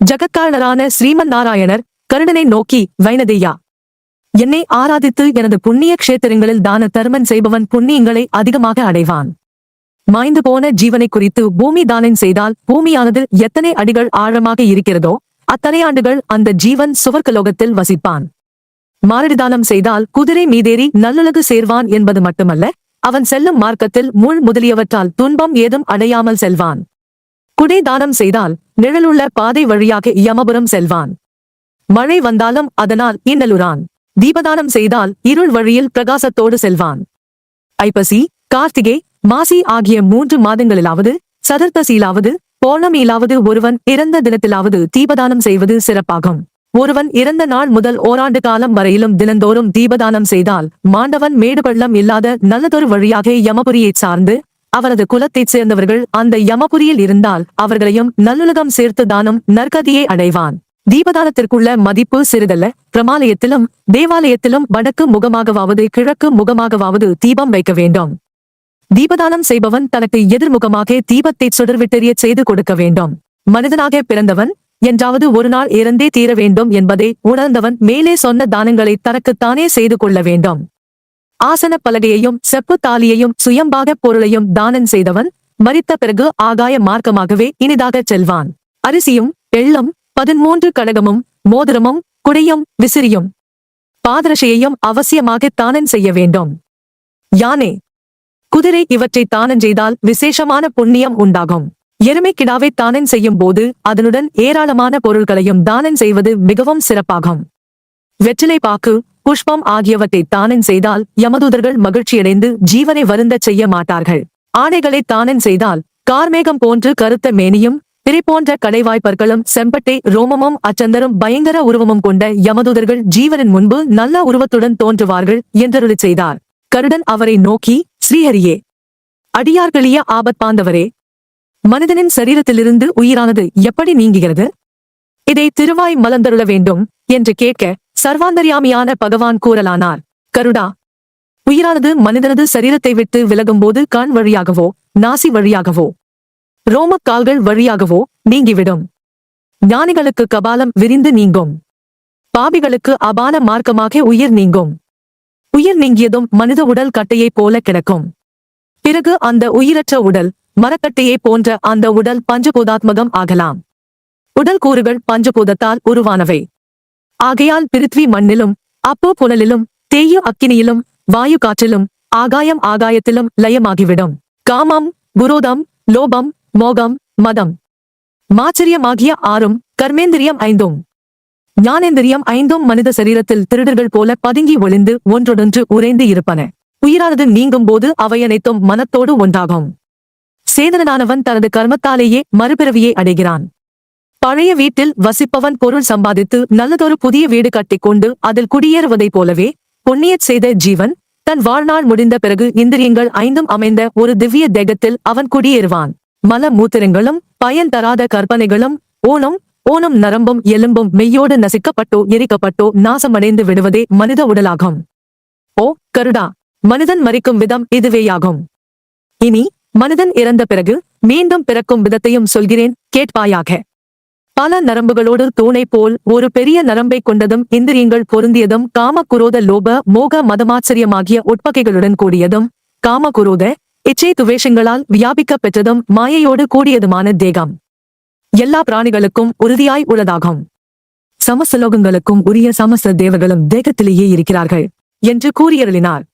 ஜகத்காரணரான ஸ்ரீமன் நாராயணர் கருணனை நோக்கி வைனதேயா என்னை ஆராதித்து எனது புண்ணிய க்ஷேத்திரங்களில் தான தர்மன் செய்பவன் புண்ணியங்களை அதிகமாக அடைவான். மாய்ந்து போன ஜீவனை குறித்து பூமி தானம் செய்தால் பூமியானது எத்தனை அடிகள் ஆழமாக இருக்கிறதோ அத்தனை ஆண்டுகள் அந்த ஜீவன் சுவர்க்கலோகத்தில் வசிப்பான். மாரடி தானம் செய்தால் குதிரை மீதேறி நல்லுலகு சேர்வான் என்பது மட்டுமல்ல அவன் செல்லும் மார்க்கத்தில் முள் முதலியவற்றால் துன்பம் ஏதும் அடையாமல் செல்வான். குடை தானம் செய்தால் நிழலுள்ள பாதை வழியாக யமபுரம் செல்வான். மழை வந்தாலும் அதனால் இன்னலுறான் தீபதானம் செய்தால் இருள் வழியில் பிரகாசத்தோடு செல்வான். ஐப்பசி கார்த்திகை மாசி ஆகிய மூன்று மாதங்களிலாவது சதுர்த்தசியிலாவது பௌர்ணமியிலாவது ஒருவன் இறந்த தினத்திலாவது தீபதானம் செய்வது சிறப்பாகும். ஒருவன் இறந்த நாள் முதல் ஓராண்டு காலம் வரையிலும் தினந்தோறும் தீபதானம் செய்தால் மாண்டவன் மேடுபள்ளம் இல்லாத நல்லதொரு வழியாக யமபுரியைச் சார்ந்து அவரது குலத்தைச் சேர்ந்தவர்கள் அந்த யமபுரியில் இருந்தால் அவர்களையும் நல்லுலகம் சேர்த்து தானும் நற்கதியை அடைவான். தீபதானத்திற்குள்ள மதிப்பு சிறிதல்ல. பிரமாலயத்திலும் தேவாலயத்திலும் வடக்கு முகமாகவாவது கிழக்கு முகமாகவாவது தீபம் வைக்க வேண்டும். தீபதானம் செய்பவன் தனக்கு எதிர்முகமாக தீபத்தை சுடர்விட்டெறியச் செய்து கொடுக்க வேண்டும். மனிதனாக பிறந்தவன் என்றாவது ஒரு நாள் இறந்தே தீர வேண்டும் என்பதை உணர்ந்தவன் மேலே சொன்ன தானங்களை தனக்குத்தானே செய்து கொள்ள வேண்டும். ஆசன பலகையையும் செப்பு தாலியையும் சுயம்பாக பொருளையும் தானம் செய்தவன் மறித்த பிறகு ஆகாய மார்க்கமாகவே இனிதாகச் செல்வான். அரிசியும் எள்ளும் பதிமூன்று கடகமும் மோதிரமும் குடையும் விசிறியும் பாதரசையையும் அவசியமாக தானம் செய்ய வேண்டும். யானே. குதிரை இவற்றை தானம் செய்தால் விசேஷமான புண்ணியம் உண்டாகும். எருமை கிடாவை தானம் செய்யும் போது அதனுடன் ஏராளமான பொருள்களையும் தானம் செய்வது மிகவும் சிறப்பாகும். வெற்றிலை பாக்கு புஷ்பம் ஆகியவற்றை தானம் செய்தால் யமதூதர்கள் மகிழ்ச்சியடைந்து ஜீவனை வருந்தச் செய்ய மாட்டார்கள். ஆடைகளை தானம் செய்தால் கார்மேகம் போன்று கருத்த மேனியும் பிறை போன்ற கடைவாய்ப்பற்களும் செம்பட்டை ரோமமும் அச்சந்தரும் பயங்கர உருவமும் கொண்ட யமதூதர்கள் ஜீவனின் முன்பு நல்ல உருவத்துடன் தோன்றுவார்கள் என்றருளி செய்தார். கருடன் அவரை நோக்கி ஸ்ரீஹரியே அடியார்களிய ஆபத்பாந்தவரே மனிதனின் சரீரத்திலிருந்து உயிரானது எப்படி நீங்குகிறது? இதை திருவாய் மலர்ந்தருள வேண்டும் என்று கேட்க சர்வாந்தர்யாமியான பகவான் கூறலானார். கருடா உயிரானது மனிதனது சரீரத்தை விட்டு விலகும்போது கண் வழியாகவோ நாசி வழியாகவோ ரோமக் கால்கள் வழியாகவோ நீங்கிவிடும். ஞானிகளுக்கு கபாலம் விரிந்து நீங்கும். பாபிகளுக்கு அபான மார்க்கமாக உயிர் நீங்கும். உயிர் நீங்கியதும் மனித உடல் கட்டையைப் போல கிடக்கும். பிறகு அந்த உயிரற்ற உடல் மரக்கட்டையை போன்ற அந்த உடல் பஞ்சபூதாத்மகம் ஆகலாம். உடல் கூறுகள் பஞ்சபூதத்தால் உருவானவை. ஆகையால் பிருத்வி மண்ணிலும் அப்போ புனலிலும் தேயு அக்கினியிலும் வாயு காற்றிலும் ஆகாயம் ஆகாயத்திலும் லயமாகிவிடும். காமம் குரோதம் லோபம் மோகம் மதம். மாச்சரியமாகிய ஆறும் கர்மேந்திரியம் ஐந்தும். ஞானேந்திரியம் ஐந்தும் மனித சரீரத்தில் திருடர்கள் போல பதுங்கி ஒளிந்து ஒன்றொடொன்று உறைந்து இருப்பன. உயிரானது நீங்கும் போது அவையனைத்தும் மனத்தோடு ஒன்றாகும். சேதனனானவன் தனது கர்மத்தாலேயே மறுபிறவியை அடைகிறான். பழைய வீட்டில் வசிப்பவன் பொருள் சம்பாதித்து நல்லதொரு புதிய வீடு கட்டிக்கொண்டு அதில் குடியேறுவதைப் போலவே பொன்னியச் செய்த ஜீவன் தன் வாழ்நாள் முடிந்த பிறகு இந்திரியங்கள் ஐந்தும் அமைந்த ஒரு திவ்ய தேகத்தில் அவன் குடியேறுவான். மல மூத்திரங்களும் பயன் தராத கற்பனைகளும் ஓணம் ஓணம் நரம்பும் எலும்பும் மெய்யோடு நசிக்கப்பட்டோ எரிக்கப்பட்டோ நாசமடைந்து விடுவதே மனித உடலாகும். ஓ கருடா மனிதன் மறிக்கும் விதம் இதுவேயாகும். இனி மனிதன் இறந்த பிறகு மீண்டும் பிறக்கும் விதத்தையும் சொல்கிறேன் கேட்பாயாக. பல நரம்புகளோடு தூணை போல் ஒரு பெரிய நரம்பை கொண்டதும் இந்திரியங்கள் பொருந்தியதும் காம குரோத லோப மோக மதமாச்சரியமாகிய உட்பகைகளுடன் கூடியதும் காம குரோத இச்சை துவேஷங்களால் வியாபிக்கப் பெற்றதும் மாயையோடு கூடியதுமான தேகம். எல்லா பிராணிகளுக்கும் உறுதியாய் உள்ளதாகும். சமசலோகங்களுக்கும் உரிய சமஸ்த தேவர்களும் தேகத்திலேயே இருக்கிறார்கள் என்று கூறியருளினார்.